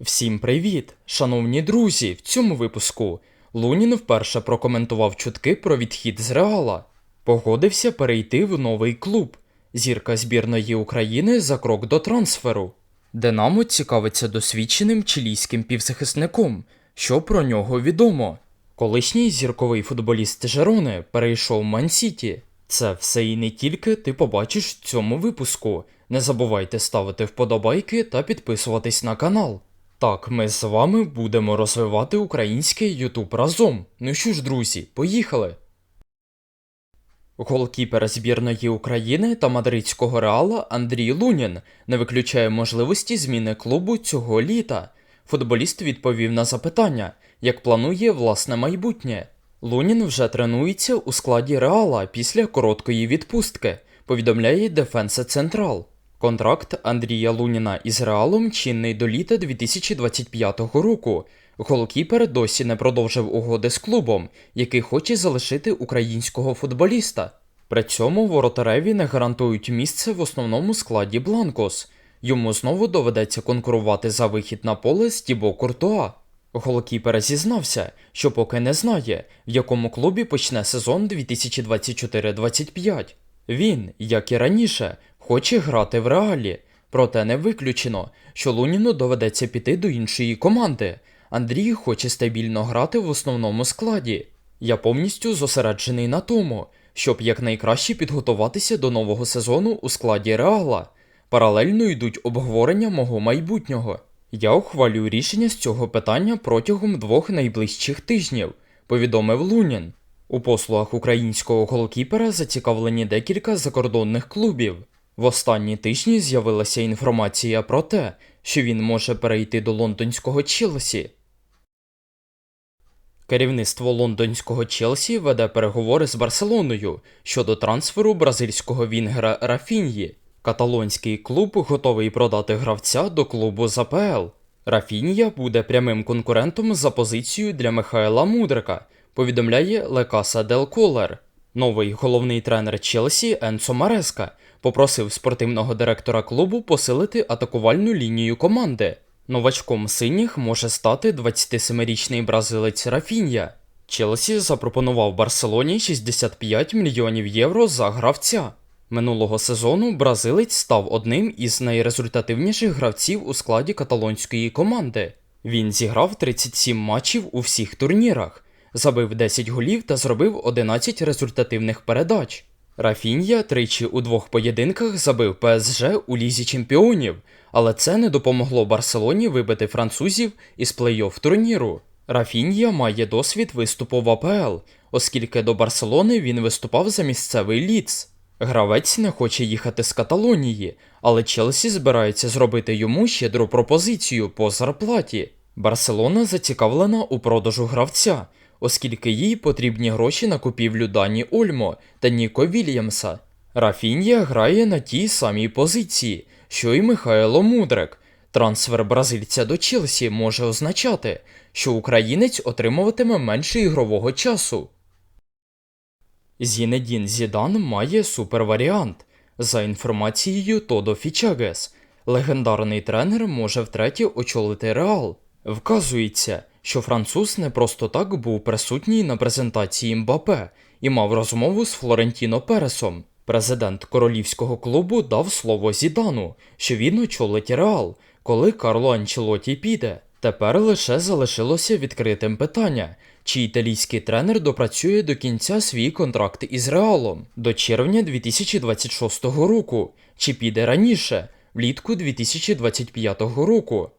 Всім привіт, шановні друзі! В цьому випуску Лунін вперше прокоментував чутки про відхід з Реала, погодився перейти в новий клуб. Зірка збірної України за крок до трансферу. Динамо цікавиться досвідченим чилійським півзахисником. Що про нього відомо? Колишній зірковий футболіст Жерони перейшов в Ман-Сіті. Це все і не тільки ти побачиш в цьому випуску. Не забувайте ставити вподобайки та підписуватись на канал. Так, ми з вами будемо розвивати український Ютуб разом. Ну що ж, друзі, поїхали! Голкіпер збірної України та мадридського реала Андрій Лунін не виключає можливості зміни клубу цього літа. Футболіст відповів на запитання, як планує власне майбутнє. Лунін вже тренується у складі реала після короткої відпустки, повідомляє Дефенсе Централ. Контракт Андрія Луніна із Реалом чинний до літа 2025 року. Голкіпер досі не продовжив угоди з клубом, який хоче залишити українського футболіста. При цьому воротареві не гарантують місце в основному складі Бланкос. Йому знову доведеться конкурувати за вихід на поле з Тібо Куртуа. Голкіпер зізнався, що поки не знає, в якому клубі почне сезон 2024-25. Він, як і раніше, хоче грати в реалі, проте не виключено, що Луніну доведеться піти до іншої команди. Андрій хоче стабільно грати в основному складі. Я повністю зосереджений на тому, щоб якнайкраще підготуватися до нового сезону у складі реала. Паралельно йдуть обговорення мого майбутнього. Я ухвалюю рішення з цього питання протягом двох найближчих тижнів, повідомив Лунін. У послугах українського голкіпера зацікавлені декілька закордонних клубів. В останні тижні з'явилася інформація про те, що він може перейти до лондонського Челсі. Керівництво лондонського Челсі веде переговори з Барселоною щодо трансферу бразильського вінгера Рафіньї. Каталонський клуб готовий продати гравця до клубу з АПЛ. Рафінья буде прямим конкурентом за позицію для Михайла Мудрика, повідомляє Лекаса Дел Колер. Новий головний тренер Челсі Енцо Мареска попросив спортивного директора клубу посилити атакувальну лінію команди. Новачком синіх може стати 27-річний бразилець Рафінья. Челсі запропонував Барселоні 65 мільйонів євро за гравця. Минулого сезону бразилець став одним із найрезультативніших гравців у складі каталонської команди. Він зіграв 37 матчів у всіх турнірах, забив 10 голів та зробив 11 результативних передач. Рафінья тричі у двох поєдинках забив ПСЖ у лізі чемпіонів, але це не допомогло Барселоні вибити французів із плей-офф турніру. Рафінья має досвід виступу в АПЛ, оскільки до Барселони він виступав за місцевий ліц. Гравець не хоче їхати з Каталонії, але Челсі збирається зробити йому щедру пропозицію по зарплаті. Барселона зацікавлена у продажу гравця, оскільки їй потрібні гроші на купівлю Дані Ольмо та Ніко Вільямса. Рафінья грає на тій самій позиції, що й Михайло Мудрик. Трансфер бразильця до Челсі може означати, що українець отримуватиме менше ігрового часу. Зінедін Зідан має суперваріант. За інформацією Тодо Фічагес, легендарний тренер може втретє очолити Реал. Вказується, що француз не просто так був присутній на презентації Мбапе і мав розмову з Флорентіно Пересом. Президент королівського клубу дав слово Зідану, що він очолить Реал, коли Карло Анчелоті піде. Тепер лише залишилося відкритим питання, чи італійський тренер допрацює до кінця свій контракт із Реалом до червня 2026 року, чи піде раніше, влітку 2025 року.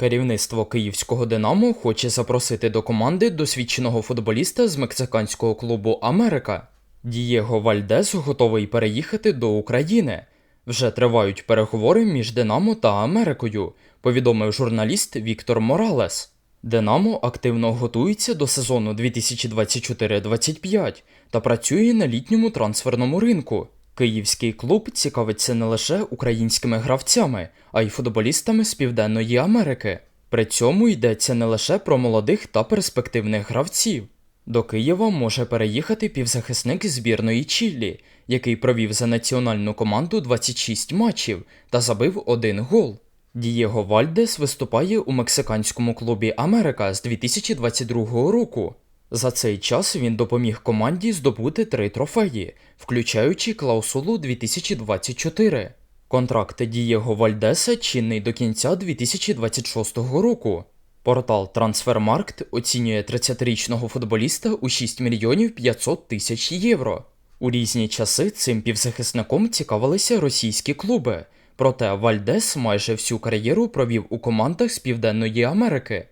Керівництво київського Динамо хоче запросити до команди досвідченого футболіста з мексиканського клубу Америка. Дієго Вальдес готовий переїхати до України. Вже тривають переговори між Динамо та Америкою, повідомив журналіст Віктор Моралес. Динамо активно готується до сезону 2024-25 та працює на літньому трансферному ринку. Київський клуб цікавиться не лише українськими гравцями, а й футболістами з Південної Америки. При цьому йдеться не лише про молодих та перспективних гравців. До Києва може переїхати півзахисник збірної Чіллі, який провів за національну команду 26 матчів та забив один гол. Дієго Вальдес виступає у мексиканському клубі Америка з 2022 року. За цей час він допоміг команді здобути три трофеї, включаючи клаусулу 2024. Контракт Дієго Вальдеса чинний до кінця 2026 року. Портал Трансфермаркт оцінює 30-річного футболіста у 6 мільйонів 500 тисяч євро. У різні часи цим півзахисником цікавилися російські клуби, проте Вальдес майже всю кар'єру провів у командах з Південної Америки.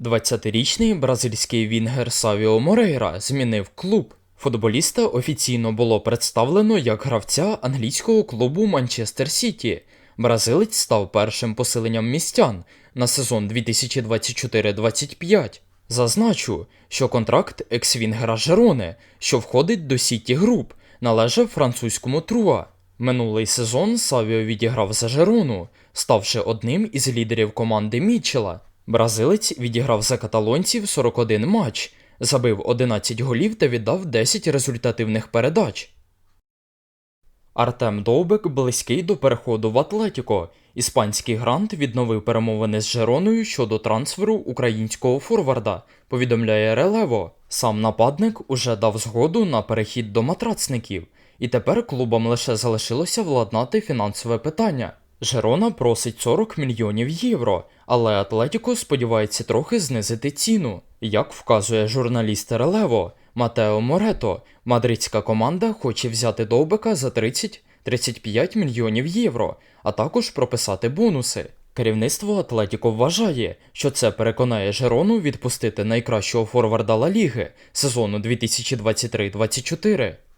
20-річний бразильський вінгер Савіо Морейра змінив клуб. Футболіста офіційно було представлено як гравця англійського клубу Манчестер Сіті. Бразилець став першим посиленням містян на сезон 2024-25. Зазначу, що контракт екс-вінгера Жерони, що входить до Сіті Груп, належав французькому Труа. Минулий сезон Савіо відіграв за Жерону, ставши одним із лідерів команди Мітчела. Бразилець відіграв за каталонців 41 матч, забив 11 голів та віддав 10 результативних передач. Артем Довбек близький до переходу в Атлетіко. Іспанський грант відновив перемовини з Жероною щодо трансферу українського форварда, повідомляє Релево. Сам нападник уже дав згоду на перехід до матрацників, і тепер клубам лише залишилося владнати фінансове питання. Жерона просить 40 мільйонів євро, але Атлетіко сподівається трохи знизити ціну. Як вказує журналіст Релево, Матео Морето, мадридська команда хоче взяти Довбека за 30-35 мільйонів євро, а також прописати бонуси. Керівництво Атлетіко вважає, що це переконає Жерону відпустити найкращого форварда Ла Ліги сезону 2023-24.